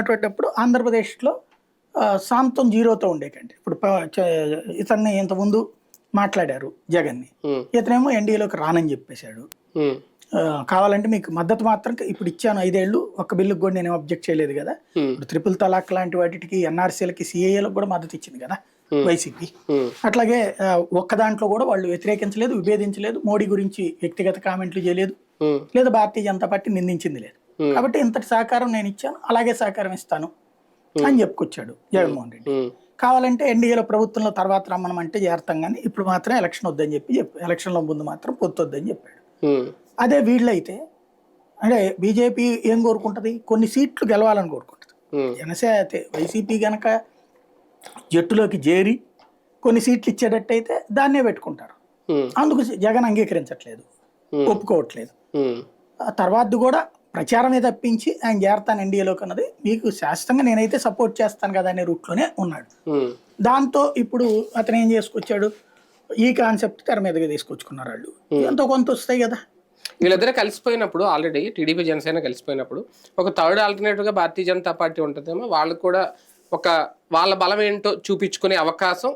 అటువంటిప్పుడు ఆంధ్రప్రదేశ్లో సాంతం జీరోతో ఉండే కంటే ఇప్పుడు ఇతన్ని ఇంతకుముందు మాట్లాడారు జగన్ని. ఇతనేమో ఎన్డీఏలోకి రానని చెప్పేశాడు. కావాలంటే మీకు మద్దతు మాత్రం ఇప్పుడు ఇచ్చాను ఐదేళ్ళు ఒక్క బిల్లుకి కూడా నేను అబ్జెక్ట్ చేయలేదు కదా. ఇప్పుడు త్రిపుల్ తలాక్ లాంటి వాటికి ఎన్ఆర్సీలకి సిఏఏలకు కూడా మద్దతు ఇచ్చింది కదా వైసీపీ. అట్లాగే ఒక్క దాంట్లో కూడా వాళ్ళు వ్యతిరేకించలేదు విభేదించలేదు మోడీ గురించి వ్యక్తిగత కామెంట్లు చేయలేదు. లేదా భారతీయ జనతా పార్టీ నిందించింది లేదు. కాబట్టి ఇంతటి సహకారం నేను ఇచ్చాను అలాగే సహకారం ఇస్తాను అని చెప్పుకొచ్చాడు జగన్మోహన్ రెడ్డి. కావాలంటే ఎన్డీఏలో ప్రభుత్వంలో తర్వాత రమ్మనమంటే చేరతాం కానీ ఇప్పుడు మాత్రం ఎలక్షన్ వద్దని చెప్పి చెప్పి ఎలక్షన్లో ముందు మాత్రం పొత్తు వద్దని చెప్పాడు అదే వీళ్ళైతే అంటే బీజేపీ ఏం కోరుకుంటుంది? కొన్ని సీట్లు గెలవాలని కోరుకుంటుంది. జనసేన వైసీపీ గనక జట్టులోకి చేరి కొన్ని సీట్లు ఇచ్చేటట్టయితే దాన్నే పెట్టుకుంటారు. అందుకు జగన్ అంగీకరించట్లేదు. ఒప్పుకోవట్లేదు. తర్వాత కూడా ప్రచారమే తప్పించి ఆయన చేరతాను ఎన్డీఏలోకి అన్నది మీకు శాశ్వతంగా నేనైతే సపోర్ట్ చేస్తాను కదా అనే రూట్లోనే ఉన్నాడు. దాంతో ఇప్పుడు అతను ఏం చేసుకొచ్చాడు? ఈ కాన్సెప్ట్ తెర మీదగా తీసుకొచ్చుకున్నారు వాళ్ళు. ఎంతో కొంత వస్తాయి కదా. వీళ్ళిద్దరే కలిసిపోయినప్పుడు ఆల్రెడీ టీడీపీ జనసేన కలిసిపోయినప్పుడు ఒక థర్డ్ ఆల్టర్నేటివ్గా భారతీయ జనతా పార్టీ ఉంటుందేమో వాళ్ళకు కూడా ఒక వాళ్ళ బలం ఏంటో చూపించుకునే అవకాశం